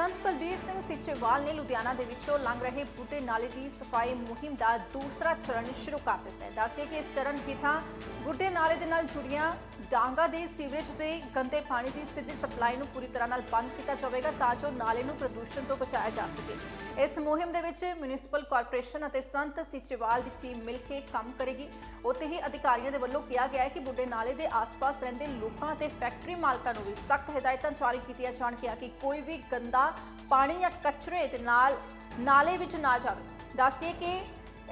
ਸੰਤ ਬਲਬੀਰ ਸਿੰਘ ਸਿੱਚੇਵਾਲ ਨੇ ਲੁਧਿਆਣਾ ਦੇ ਵਿੱਚੋਂ ਲੰਘ ਰਹੇ ਬੂਟੇ ਨਾਲੇ ਦੀ ਸਫ਼ਾਈ ਮੁਹਿੰਮ ਦਾ ਦੂਸਰਾ ਚਰਨ ਸ਼ੁਰੂ ਕਰ ਦਿੱਤਾ ਹੈ। ਦੱਸਦੇ ਕਿ ਇਸ ਚਰਨ ਹੇਠਾਂ ਬੂਟੇ ਨਾਲੇ ਦੇ ਨਾਲ ਜੁੜੀਆਂ ਡਾਂਗਾ ਦੇ ਸੀਵਰੇਜ ਦੇ ਗੰਦੇ ਪਾਣੀ ਦੀ ਸਿੱਧੀ ਸਪਲਾਈ ਨੂੰ ਪੂਰੀ ਤਰ੍ਹਾਂ ਨਾਲ ਬੰਦ ਕੀਤਾ ਜਾਵੇਗਾ ਤਾਂ ਜੋ ਨਾਲੇ ਨੂੰ ਪ੍ਰਦੂਸ਼ਣ ਤੋਂ ਬਚਾਇਆ ਜਾ ਸਕੇ। ਇਸ ਮੁਹਿੰਮ ਦੇ ਵਿੱਚ ਮਿਊਨਿਸਪਲ ਕਾਰਪੋਰੇਸ਼ਨ ਅਤੇ ਸੰਤ ਸਿੱਚੇਵਾਲ ਦੀ ਟੀਮ ਮਿਲ ਕੇ ਕੰਮ ਕਰੇਗੀ। ਉੱਥੇ ਹੀ ਅਧਿਕਾਰੀਆਂ ਦੇ ਵੱਲੋਂ ਕਿਹਾ ਗਿਆ ਹੈ ਕਿ ਬੁੱਢੇ ਨਾਲੇ ਦੇ ਆਸ-ਪਾਸ ਰਹਿੰਦੇ ਲੋਕਾਂ ਅਤੇ ਫੈਕਟਰੀ ਮਾਲਕਾਂ ਨੂੰ ਵੀ ਸਖਤ ਹਦਾਇਤਾਂ ਜਾਰੀ ਕੀਤੀਆਂ ਜਾਣਗੀਆਂ ਕਿ ਕੋਈ ਵੀ ਗੰਦਾ ਪਾਣੀ ਜਾਂ ਕਚਰੇ ਦੇ ਨਾਲ ਨਾਲੇ ਵਿੱਚ ਨਾ ਜਾਵੇ। ਦੱਸਦੀਏ ਕਿ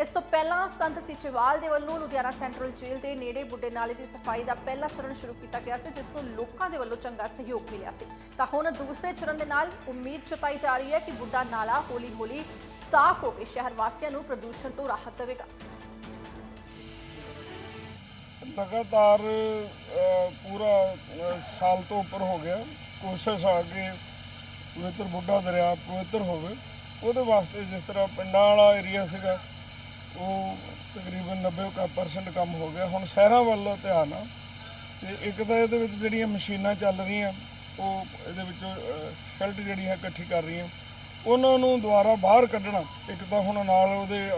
ਇਸ ਤੋਂ ਪਹਿਲਾਂ ਸੰਤ ਸਿਚੇਵਾਲ ਦੇ ਵੱਲੋਂ ਲੁਧਿਆਣਾ ਸੈਂਟਰਲ ਜੇਲ੍ਹ ਦੇ ਨੇੜੇ ਬੁੱਢੇ ਨਾਲੇ ਦੀ ਸਫ਼ਾਈ ਦਾ ਪਹਿਲਾ ਚਰਨ ਸ਼ੁਰੂ ਕੀਤਾ ਗਿਆ ਸੀ, ਜਿਸ ਤੋਂ ਲੋਕਾਂ ਦੇ ਵੱਲੋਂ ਚੰਗਾ ਸਹਿਯੋਗ ਮਿਲਿਆ ਸੀ। ਤਾਂ ਹੁਣ ਦੂਸਰੇ ਚਰਨ ਦੇ ਨਾਲ ਉਮੀਦ ਜਤਾਈ ਜਾ ਰਹੀ ਹੈ ਕਿ ਬੁੱਢਾ ਨਾਲਾ ਹੌਲੀ-ਹੌਲੀ ਸਾਫ਼ ਹੋ ਕੇ ਸ਼ਹਿਰ ਵਾਸੀਆਂ ਨੂੰ ਪ੍ਰਦੂਸ਼ਣ ਤੋਂ ਰਾਹਤ ਦੇਵੇਗਾ। ਲਗਾਤਾਰ ਪੂਰਾ ਸਾਲ ਤੋਂ ਉੱਪਰ ਹੋ ਗਿਆ। ਕੋਸ਼ਿਸ਼ ਆ ਕੇ ਪਵਿੱਤਰ ਬੁੱਢਾ ਦਰਿਆ ਪਵਿੱਤਰ ਹੋਵੇ। ਉਹਦੇ ਵਾਸਤੇ ਜਿਸ ਤਰ੍ਹਾਂ ਪਿੰਡਾਂ ਵਾਲਾ ਏਰੀਆ ਸੀਗਾ, ਉਹ ਤਕਰੀਬਨ 90% ਕੰਮ ਹੋ ਗਿਆ। ਹੁਣ ਸ਼ਹਿਰਾਂ ਵੱਲ ਧਿਆਨ ਆ। ਤੇ ਇੱਕ ਤਾਂ ਇਹਦੇ ਵਿੱਚ ਜਿਹੜੀਆਂ ਮਸ਼ੀਨਾਂ ਚੱਲ ਰਹੀਆਂ, ਉਹ ਇਹਦੇ ਵਿੱਚੋਂ ਸ਼ੈਲਟ ਜਿਹੜੀ ਹੈ ਇਕੱਠੀ ਕਰ ਰਹੀਆਂ। ਉਹਨਾਂ ਨੂੰ ਦੁਬਾਰਾ ਬਾਹਰ ਕੱਢਣਾ, ਇੱਕ ਤਾਂ ਹੁਣ ਨਾਲ ਉਹਦੇ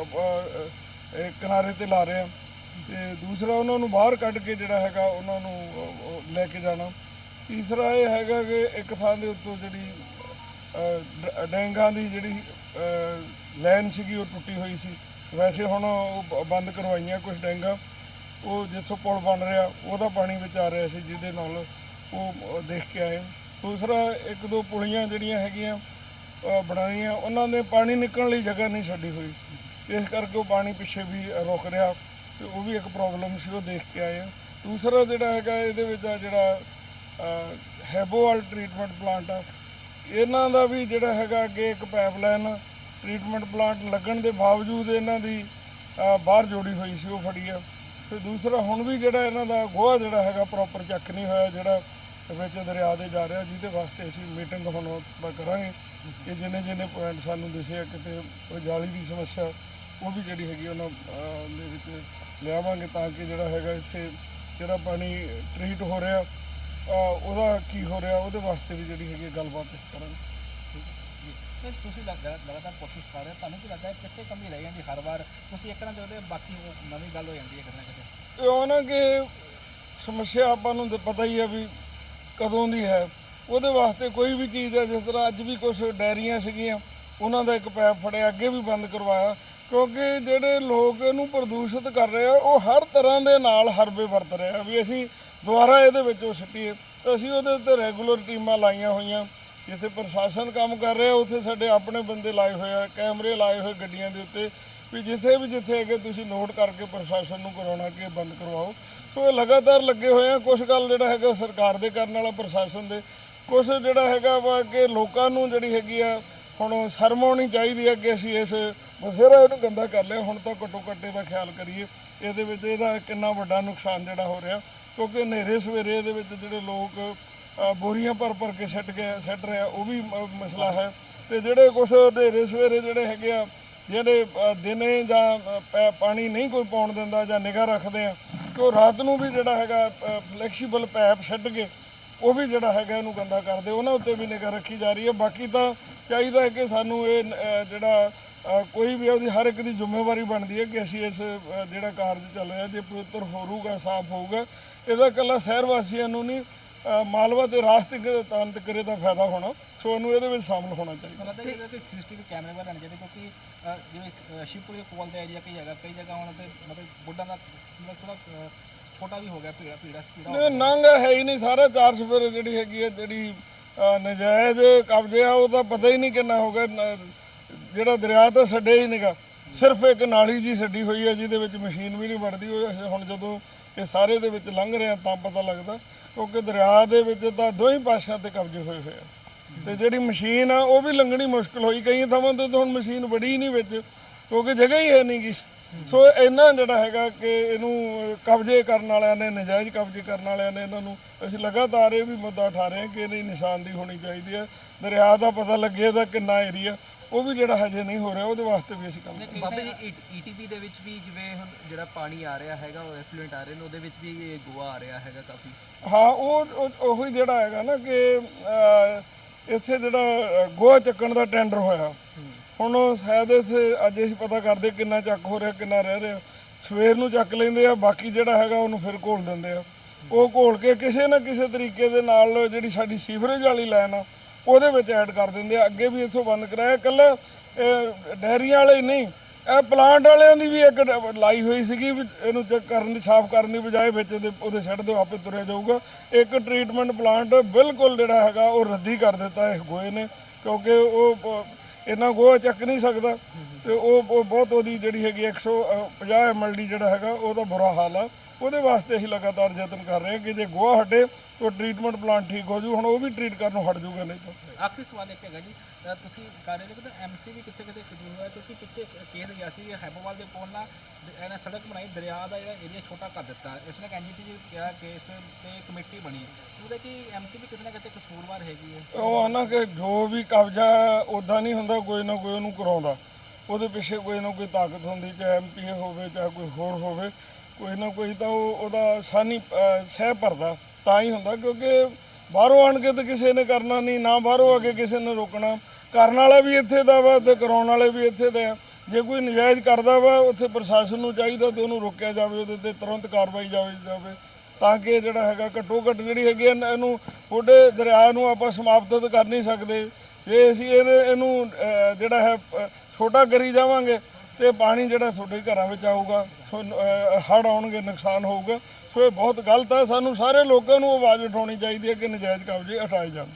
ਕਿਨਾਰੇ ਤੇ ਲਾ ਰਹੇ ਆ। ਤੇ ਦੂਸਰਾ ਉਹਨਾਂ ਨੂੰ ਬਾਹਰ ਕੱਢ ਕੇ ਜਿਹੜਾ ਹੈਗਾ ਉਹਨਾਂ ਨੂੰ ਲੈ ਕੇ ਜਾਣਾ। ਤੀਸਰਾ ਇਹ ਹੈਗਾ ਕਿ ਇੱਕ ਥਾਂ ਦੇ ਉੱਤੋਂ ਜਿਹੜੀ ਡੈਂਗਾਂ ਦੀ ਜਿਹੜੀ ਲਾਈਨ ਸੀਗੀ ਉਹ ਟੁੱਟੀ ਹੋਈ ਸੀ। ਵੈਸੇ ਹੁਣ ਉਹ ਬ- ਬੰਦ ਕਰਵਾਈਆਂ ਕੁਝ ਡੈਂਗਾਂ। ਉਹ ਜਿੱਥੋਂ ਪੁਲ ਬਣ ਰਿਹਾ, ਉਹਦਾ ਪਾਣੀ ਵਿੱਚ ਆ ਰਿਹਾ ਸੀ, ਜਿਹਦੇ ਨਾਲ ਉਹ ਦੇਖ ਕੇ ਆਏ। ਦੂਸਰਾ, ਇੱਕ ਦੋ ਪੁਲੀਆਂ ਜਿਹੜੀਆਂ ਹੈਗੀਆਂ ਬਣਾਈਆਂ, ਉਹਨਾਂ ਨੇ ਪਾਣੀ ਨਿਕਲਣ ਲਈ ਜਗ੍ਹਾ ਨਹੀਂ ਛੱਡੀ ਹੋਈ। ਇਸ ਕਰਕੇ ਉਹ ਪਾਣੀ ਪਿੱਛੇ ਵੀ ਰੁਕ ਰਿਹਾ। ਤੇ ਉਹ ਵੀ ਇੱਕ ਪ੍ਰੋਬਲਮ ਸੀ, ਉਹ ਦੇਖ ਕੇ ਆਏ ਆ। ਦੂਸਰਾ ਜਿਹੜਾ ਹੈਗਾ, ਇਹਦੇ ਵਿੱਚ ਆ ਜਿਹੜਾ ਹੈਬੋਵਾਲ ਟ੍ਰੀਟਮੈਂਟ ਪਲਾਂਟ ਆ। ਇਹਨਾਂ ਦਾ ਵੀ ਜਿਹੜਾ ਹੈਗਾ, ਅੱਗੇ ਇੱਕ ਪਾਈਪਲਾਈਨ ਟ੍ਰੀਟਮੈਂਟ ਪਲਾਂਟ ਲੱਗਣ ਦੇ ਬਾਵਜੂਦ ਇਹਨਾਂ ਦੀ ਬਾਹਰ ਜੋੜੀ ਹੋਈ ਸੀ, ਉਹ ਫੜੀ ਆ। ਤੇ ਦੂਸਰਾ, ਹੁਣ ਵੀ ਜਿਹੜਾ ਇਹਨਾਂ ਦਾ ਗੋਹਾ ਜਿਹੜਾ ਹੈਗਾ ਪ੍ਰੋਪਰ ਚੱਕ ਨਹੀਂ ਹੋਇਆ, ਜਿਹੜਾ ਵਿੱਚ ਦਰਿਆ ਦੇ ਜਾ ਰਿਹਾ, ਜਿਹਦੇ ਵਾਸਤੇ ਅਸੀਂ ਮੀਟਿੰਗ ਹੁਣ ਕਰਾਂਗੇ। ਕਿ ਜਿੰਨੇ ਜਿੰਨੇ ਪੁਆਇੰਟ ਸਾਨੂੰ ਦਿਸੇ ਆ, ਕਿਤੇ ਉਹ ਜਾਲੀ ਦੀ ਸਮੱਸਿਆ ਉਹ ਵੀ ਜਿਹੜੀ ਹੈਗੀ ਉਹਨਾਂ ਅਹ, ਦੇ ਵਿੱਚ ਲਿਆਵਾਂਗੇ ਤਾਂ ਕਿ ਜਿਹੜਾ ਹੈਗਾ ਇੱਥੇ ਜਿਹੜਾ ਪਾਣੀ ਟ੍ਰੀਟ ਹੋ ਰਿਹਾ ਅਹ, ਉਹਦਾ ਕੀ ਹੋ ਰਿਹਾ ਉਹਦੇ ਵਾਸਤੇ ਵੀ ਜਿਹੜੀ ਹੈਗੀ ਗੱਲਬਾਤ ਇਸ ਕਰਾਂਗੇ ਨਹੀਂ ਤੁਸੀਂ ਲੱਗ- ਲਗਾਤਾਰ ਕੋਸ਼ਿਸ਼ ਕਰ ਰਹੇ ਹੋ ਤੁਹਾਨੂੰ ਕੀ ਲੱਗਦਾ ਹੈ ਕਿੱਥੇ ਕਮੀ ਰਹਿ ਜਾਂਦੀ ਹਰ ਵਾਰ? ਤੁਸੀਂ ਇੱਕ ਨਾ ਚਾਹੁੰਦੇ ਬਾਕੀ ਉਹ ਨਵੀਂ ਗੱਲ ਹੋ ਜਾਂਦੀ ਹੈ ਕਿਤੇ ਨਾ ਕਿਤੇ। ਇਹ ਉਹ ਨਾ ਕਿ ਸਮੱਸਿਆ ਆਪਾਂ ਨੂੰ ਤਾਂ ਪਤਾ ਹੀ ਹੈ ਵੀ ਕਦੋਂ ਦੀ ਹੈ। ਉਹਦੇ ਵਾਸਤੇ ਕੋਈ ਵੀ ਚੀਜ਼ ਹੈ ਜਿਸ ਤਰ੍ਹਾਂ ਅੱਜ ਵੀ ਕੁਝ ਡੈਰੀਆਂ ਸੀਗੀਆਂ ਉਹਨਾਂ ਦਾ ਇੱਕ ਪੈਪ ਫੜਿਆ ਅੱਗੇ ਵੀ ਬੰਦ ਕਰਵਾਇਆ। ਕਿਉਂਕਿ ਜਿਹੜੇ ਲੋਕ ਇਹਨੂੰ ਪ੍ਰਦੂਸ਼ਿਤ ਕਰ ਰਹੇ ਆ, ਉਹ ਹਰ ਤਰ੍ਹਾਂ ਦੇ ਨਾਲ ਹਰਬੇ ਵਰਤ ਰਹੇ ਆ ਵੀ ਅਸੀਂ ਦੁਬਾਰਾ ਇਹਦੇ ਵਿੱਚੋਂ ਸਿੱਟੀਏ। ਤਾਂ ਅਸੀਂ ਉਹਦੇ ਉੱਤੇ ਰੈਗੂਲਰ ਟੀਮਾਂ ਲਾਈਆਂ ਹੋਈਆਂ, ਜਿੱਥੇ ਪ੍ਰਸ਼ਾਸਨ ਕੰਮ ਕਰ ਰਿਹਾ, ਉੱਥੇ ਸਾਡੇ ਆਪਣੇ ਬੰਦੇ ਲਾਏ ਹੋਏ ਆ, ਕੈਮਰੇ ਲਾਏ ਹੋਏ ਗੱਡੀਆਂ ਦੇ ਉੱਤੇ, ਵੀ ਜਿੱਥੇ ਵੀ ਜਿੱਥੇ ਹੈਗੇ ਤੁਸੀਂ ਨੋਟ ਕਰਕੇ ਪ੍ਰਸ਼ਾਸਨ ਨੂੰ ਕਰਾਉਣਾ ਕਿ ਬੰਦ ਕਰਵਾਓ। ਸੋ ਇਹ ਲਗਾਤਾਰ ਲੱਗੇ ਹੋਏ ਆ ਕੁਝ ਗੱਲ ਜਿਹੜਾ ਹੈਗਾ ਸਰਕਾਰ ਦੇ ਕਰਨ ਵਾਲਾ, ਪ੍ਰਸ਼ਾਸਨ ਦੇ। ਕੁਝ ਜਿਹੜਾ ਹੈਗਾ ਵਾ ਕਿ ਲੋਕਾਂ ਨੂੰ ਜਿਹੜੀ ਹੈਗੀ ਆ, ਹੁਣ ਸ਼ਰਮ ਆਉਣੀ ਚਾਹੀਦੀ ਹੈ ਕਿ ਅਸੀਂ ਇਸ ਬਥੇਰਾ ਇਹਨੂੰ ਗੰਦਾ ਕਰ ਲਿਆ, ਹੁਣ ਤਾਂ ਘੱਟੋ ਘੱਟੇ ਦਾ ਖਿਆਲ ਕਰੀਏ, ਇਹਦੇ ਵਿੱਚ ਇਹਦਾ ਕਿੰਨਾ ਵੱਡਾ ਨੁਕਸਾਨ ਜਿਹੜਾ ਹੋ ਰਿਹਾ, ਕਿਉਂਕਿ ਹਨੇਰੇ ਸਵੇਰੇ ਇਹਦੇ ਵਿੱਚ ਜਿਹੜੇ ਲੋਕ ਬੋਰੀਆਂ ਭਰ ਭਰ ਕੇ ਸੱਟ ਕੇ ਸੱਟ ਰਿਹਾ, ਉਹ ਵੀ ਮ- ਮਸਲਾ ਹੈ। ਤੇ ਜਿਹੜੇ ਕੁਝ ਹਨੇਰੇ ਸਵੇਰੇ ਜਿਹੜੇ ਹੈਗੇ ਆ ਜਿਹੜੇ ਦਿਨੇ ਜਾਂ ਪੈ- ਪਾਣੀ ਨਹੀਂ ਕੋਈ ਪਾਉਣ ਦਿੰਦਾ ਜਾਂ ਨਿਗਾਹ ਰੱਖਦੇ ਆ ਕਿ ਉਹ ਰਾਤ ਨੂੰ ਵੀ ਜਿਹੜਾ ਹੈਗਾ ਫਲੈਕਸੀਬਲ ਪੈਪ ਛੱਡ ਕੇ, ਉਹ ਵੀ ਜਿਹੜਾ ਹੈਗਾ ਇਹਨੂੰ ਗੰਦਾ ਕਰਦੇ ਉਹਨਾਂ ਉੱਤੇ ਵੀ ਨਿਗਾਹ ਰੱਖੀ ਜਾ ਰਹੀ ਹੈ। ਬਾਕੀ ਤਾਂ ਚਾਹੀਦਾ ਹੈ ਕਿ ਸਾਨੂੰ ਇਹ ਜਿਹੜਾ ਕੋਈ ਵੀ ਉਹਦੀ ਹਰ ਇੱਕ ਦੀ ਜ਼ਿੰਮੇਵਾਰੀ ਬਣਦੀ ਹੈ ਕਿ ਅਸੀਂ ਇਸ ਜਿਹੜਾ ਕਾਰਜ ਚੱਲ ਰਿਹਾ ਜੇ ਪਵਿੱਤਰ ਹੋਊਗਾ ਸਾਫ਼ ਹੋਊਗਾ ਇਹਦਾ ਇਕੱਲਾ ਸ਼ਹਿਰ ਵਾਸੀਆਂ ਨੂੰ ਨਹੀਂ ਮਾਲਵਾ ਤੇ ਰਾਸਤਿਕ ਤੰਤ ਕਰੇ ਦਾ ਫਾਇਦਾ ਹੋਣਾ ਸੋ ਇਹਨੂੰ ਇਹਦੇ ਵਿੱਚ ਸ਼ਾਮਲ ਹੋਣਾ ਚਾਹੀਦਾ। ਲੱਗਦਾ ਕਿ ਸੀਸੀਟੀਵੀ ਕੈਮਰੇ ਵਾਲੇ ਲੈਣੇ ਚਾਹੀਦੇ ਕਿਉਂਕਿ ਜਿਵੇਂ ਸ਼ਿਵਪੁਰੀ ਦੇ ਕੋਲ ਦਾ ਏਰੀਆ ਕਈ ਜਗ੍ਹਾ ਕਈ ਜਗ੍ਹਾ ਹੁਣ ਤੇ ਮਤਲਬ ਬੁੱਢਾ ਦਾ ਮਤਲਬ ਥੋੜਾ ਛੋਟਾ ਵੀ ਹੋ ਗਿਆ ਭੀੜਾ ਭੀੜਾ ਨਹੀਂ ਨਾਂਗਾ ਹੈ ਹੀ ਨਹੀਂ ਸਾਰਾ 400 ਫਿਰ ਜਿਹੜੀ ਹੈਗੀ ਹੈ ਜਿਹੜੀ ਨਜਾਇਜ਼ ਕਬਜ਼ੇ ਆ ਉਹ ਤਾਂ ਪਤਾ ਹੀ ਨਹੀਂ ਕਿੰਨਾ ਹੋ ਗਿਆ ਜਿਹੜਾ ਦਰਿਆ ਤਾਂ ਛੱਡਿਆ ਹੀ ਨਹੀਂਗਾ ਸਿਰਫ ਇੱਕ ਨਾਲੀ ਜੀ ਛੱਡੀ ਹੋਈ ਹੈ, ਜਿਹਦੇ ਵਿੱਚ ਮਸ਼ੀਨ ਵੀ ਨਹੀਂ ਵੜਦੀ। ਉਹ ਹੁਣ ਜਦੋਂ ਇਹ ਸਾਰੇ ਦੇ ਵਿੱਚ ਲੰਘ ਰਹੇ ਆ ਤਾਂ ਪਤਾ ਲੱਗਦਾ ਕਿਉਂਕਿ ਦਰਿਆ ਦੇ ਵਿੱਚ ਤਾਂ ਦੋਹੀਂ ਪਾਸਿਆਂ ਤੇ ਕਬਜ਼ੇ ਹੋਏ ਹੋਏ ਆ। ਤੇ ਜਿਹੜੀ ਮਸ਼ੀਨ ਆ, ਉਹ ਵੀ ਲੰਘਣੀ ਮੁਸ਼ਕਲ ਹੋਈ। ਕਈ ਥਾਵਾਂ ਤੇ ਤਾਂ ਹੁਣ ਮਸ਼ੀਨ ਵੜੀ ਨਹੀਂ ਵਿੱਚ, ਕਿਉਂਕਿ ਜਗ੍ਹਾ ਹੀ ਹੈ ਨਹੀਂ ਗੀ ਸੋ ਇਹਨਾਂ ਜਿਹੜਾ ਹੈਗਾ ਕਿ ਇਹਨੂੰ ਕਬਜ਼ੇ ਕਰਨ ਵਾਲਿਆਂ ਨੇ, ਨਜਾਇਜ਼ ਕਬਜ਼ੇ ਕਰਨ ਵਾਲਿਆਂ ਨੇ ਇਹਨਾਂ ਨੂੰ ਅਸੀਂ ਲਗਾਤਾਰ ਇਹ ਵੀ ਮੁੱਦਾ ਉਠਾ ਰਹੇ ਹਾਂ ਕਿ ਇਹਦੀ ਨਿਸ਼ਾਨਦੀ ਹੋਣੀ ਚਾਹੀਦੀ ਹੈ। ਦਰਿਆ ਦਾ ਪਤਾ ਲੱਗੇ ਇਹਦਾ ਕਿੰਨਾ ਏਰੀਆ। ਉਹ ਵੀ ਜਿਹੜਾ ਹਜੇ ਨਹੀਂ ਹੋ ਰਿਹਾ ਉਹਦੇ ਵਾਸਤੇ ਵੀ ਅਸੀਂ ਕੰਮ ਕਰ ਰਹੇ ਹਾਂ। ਬਾਬਾ ਜੀ ਈਟੀਪੀ ਦੇ ਵਿੱਚ ਵੀ ਜਿਵੇਂ ਹੁਣ ਜਿਹੜਾ ਪਾਣੀ ਆ ਰਿਹਾ ਹੈਗਾ ਉਹ ਐਫਲੂਐਂਟ ਆ ਰਹੇ ਨੇ ਉਹਦੇ ਵਿੱਚ ਵੀ ਇਹ ਗੋਆ ਆ ਰਿਹਾ ਹੈਗਾ ਕਾਫੀ। ਹਾਂ ਉਹ ਉਹ- ਉਹੀ ਜਿਹੜਾ ਹੈਗਾ ਨਾ ਕਿ ਅਹ, ਇੱਥੇ ਜਿਹੜਾ ਅ, ਗੋਹਾ ਚੱਕਣ ਦਾ ਟੈਂਡਰ ਹੋਇਆ। ਹੁਣ ਉਹ ਸ਼ਾਇਦ ਇੱਥੇ ਅੱਜ ਅਸੀਂ ਪਤਾ ਕਰਦੇ ਕਿੰਨਾ ਚੱਕ ਹੋ ਰਿਹਾ ਕਿੰਨਾ ਰਹਿ ਰਿਹਾ। ਸਵੇਰ ਨੂੰ ਚੱਕ ਲੈਂਦੇ ਆ ਬਾਕੀ ਜਿਹੜਾ ਹੈਗਾ ਉਹਨੂੰ ਫਿਰ ਘੋਲ ਦਿੰਦੇ ਆ। ਉਹ ਘੋਲ ਕੇ ਕਿਸੇ ਨਾ ਕਿਸੇ ਤਰੀਕੇ ਦੇ ਨਾਲ ਜਿਹੜੀ ਸਾਡੀ ਸੀਵਰੇਜ ਵਾਲੀ ਲਾਈਨ ਆ ਉਹਦੇ ਵਿੱਚ ਐਡ ਕਰ ਦਿੰਦੇ ਆ। ਅੱਗੇ ਵੀ ਇੱਥੋਂ ਬੰਦ ਕਰਾਇਆ। ਕੱਲਾ ਡੈਰੀਆਂ ਵਾਲੇ ਹੀ ਨਹੀਂ। ਇਹ ਪਲਾਂਟ ਵਾਲਿਆਂ ਦੀ ਵੀ ਇੱਕ ਡ- ਲਾਈ ਹੋਈ ਸੀਗੀ ਵੀ ਇਹਨੂੰ ਚੈੱਕ ਕਰਨ ਦੀ, ਸਾਫ਼ ਕਰਨ ਦੀ ਬਜਾਏ ਵਿੱਚ ਇਹਦੇ, ਉਹਦੇ ਛੱਡ ਦਿਓ ਆਪੇ ਤੁਰਿਆ ਜਾਊਗਾ। ਇੱਕ ਟ੍ਰੀਟਮੈਂਟ ਪਲਾਂਟ ਬਿਲਕੁਲ ਜਿਹੜਾ ਹੈਗਾ, ਉਹ ਰੱਦੀ ਕਰ ਦਿੱਤਾ ਇਹ ਗੋਏ ਨੇ। ਕਿਉਂਕਿ ਉਹ ਪ- ਇੰਨਾ ਗੋਹਾ ਚੱਕ ਨਹੀਂ ਸਕਦਾ। ਤੇ ਉਹ ਬਹੁਤ ਉਹਦੀ ਜਿਹੜੀ ਹੈਗੀ 150 ਐਮਐਲਡੀ ਜਿਹੜਾ ਹੈਗਾ, ਉਹਦਾ ਬੁਰਾ ਹਾਲ ਆ। ਉਹਦੇ ਵਾਸਤੇ ਅਸੀਂ ਲਗਾਤਾਰ ਯਤਨ ਕਰ ਰਹੇ ਹਾਂ ਕਿ ਜੇ ਗੋਹਾ ਹਟੇ ਤਾਂ ਟ੍ਰੀਟਮੈਂਟ ਪਲਾਂਟ ਠੀਕ ਹੋ ਜੂ ਹੁਣ ਉਹ ਵੀ ਟ੍ਰੀਟ ਕਰਨੋਂ ਹਟ ਜੂਗਾ ਨਹੀਂ ਤਾਂ ਆਖਰੀ ਸਵਾਲ ਇੱਕ ਹੈਗਾ ਜੀ। ਅ, ਤੁਸੀਂ ਕਰ ਰਹੇ ਹੋ ਕਿ ਐਮਸੀ ਵੀ ਕਿੱਥੇ ਕਿਤੇ ਕਜੂਰ ਹੋਇਆ ਕਿਉਂਕਿ ਪਿੱਛੇ ਕੇਸ ਗਿਆ ਸੀ ਹੈਬੋਵਾਲ ਦੇ ਕੋਲ ਨਾ ਦ- ਇਹਨੇ ਸੜਕ ਬਣਾਈ ਦਰਿਆ ਦਾ ਜਿਹੜਾ ਏਰੀਆ ਛੋਟਾ ਕਰ ਦਿੱਤਾ। ਇਸ ਨੇ ਐਨਜੀਟੀ ਜੀ ਕਿਹਾ ਕੇਸ ਤੇ ਕਮੇਟੀ ਬਣੀ ਉਹਦੇ ਕਿ ਐਮਸੀ ਵੀ ਕਿਤੇ ਨਾ ਕਿਤੇ ਕਸੂਰਵਾਰ ਹੈਗੀ ਹੈ? ਉਹ ਆਨਾ ਕਿ ਜੋ ਵੀ ਕਬਜ਼ਾ ਉਦਾਂ ਨਹੀਂ ਹੁੰਦਾ ਕੋਈ ਨਾ ਕੋਈ ਉਹਨੂੰ ਕਰਾਉਂਦਾ। ਉਹਦੇ ਪਿੱਛੇ ਕੋਈ ਨਾ ਕੋਈ ਤਾਕਤ ਹੁੰਦੀ ਚਾਹੇ ਐਮਪੀਏ ਹੋਵੇ ਚਾਹੇ ਕੋਈ ਹੋਰ ਹੋਵੇ। ਕੋਈ ਨਾ ਕੋਈ ਤਾਂ ਉਹ ਉਹਦਾ ਸਾਨੀ ਸਹਿ ਭਰਦਾ। ਤਾਂ ਹੀ ਹੁੰਦਾ ਕਿਉਂਕਿ ਬਾਹਰੋਂ ਆਣ ਕੇ ਤਾਂ ਕਿਸੇ ਨੇ ਕਰਨਾ ਨਹੀਂ ਨਾ ਬਾਹਰੋਂ ਆ ਕੇ ਕਿਸੇ ਨੇ ਰੋਕਣਾ। ਕਰਨ ਵਾਲਾ ਵੀ ਇੱਥੇ ਦਾ ਵਾ ਤੇ ਕਰਾਉਣ ਵਾਲੇ ਵੀ ਇੱਥੇ ਦੇ ਆ। ਜੇ ਕੋਈ ਨਜਾਇਜ਼ ਕਰਦਾ ਵਾ ਉੱਥੇ ਪ੍ਰਸ਼ਾਸਨ ਨੂੰ ਚਾਹੀਦਾ ਤੇ ਉਹਨੂੰ ਰੋਕਿਆ ਜਾਵੇ ਉਹਦੇ ਤੇ ਤੁਰੰਤ ਕਾਰਵਾਈ ਜਾਵੇ ਜਾਵੇ। ਤਾਂ ਕਿ ਜਿਹੜਾ ਹੈਗਾ ਘੱਟੋ ਘੱਟ ਜਿਹੜੀ ਹੈਗੀ ਆ, ਇਹਨੂੰ ਬੁੱਢੇ ਦਰਿਆ ਨੂੰ ਆਪਾਂ ਸਮਾਪਤ ਕਰ ਨਹੀਂ ਸਕਦੇ। ਜੇ ਅਸੀਂ ਇਹਦੇ ਇਹਨੂੰ ਜਿਹੜਾ ਹੈ ਛੋਟਾ ਕਰੀ ਜਾਵਾਂਗੇ ਤੇ ਪਾਣੀ ਜਿਹੜਾ ਤੁਹਾਡੇ ਘਰਾਂ ਵਿੱਚ ਆਊਗਾ ਹੜ ਆਉਣਗੇ, ਨੁਕਸਾਨ ਹੋਊਗਾ। ਸੋ ਇਹ ਬਹੁਤ ਗਲਤ ਹੈ। ਸਾਨੂੰ ਸਾਰੇ ਲੋਕਾਂ ਨੂੰ ਆਵਾਜ਼ ਉਠਾਉਣੀ ਚਾਹੀਦੀ ਹੈ ਕਿ ਨਜਾਇਜ਼ ਕਬਜ਼ੇ ਹਟਾਏ ਜਾਣ।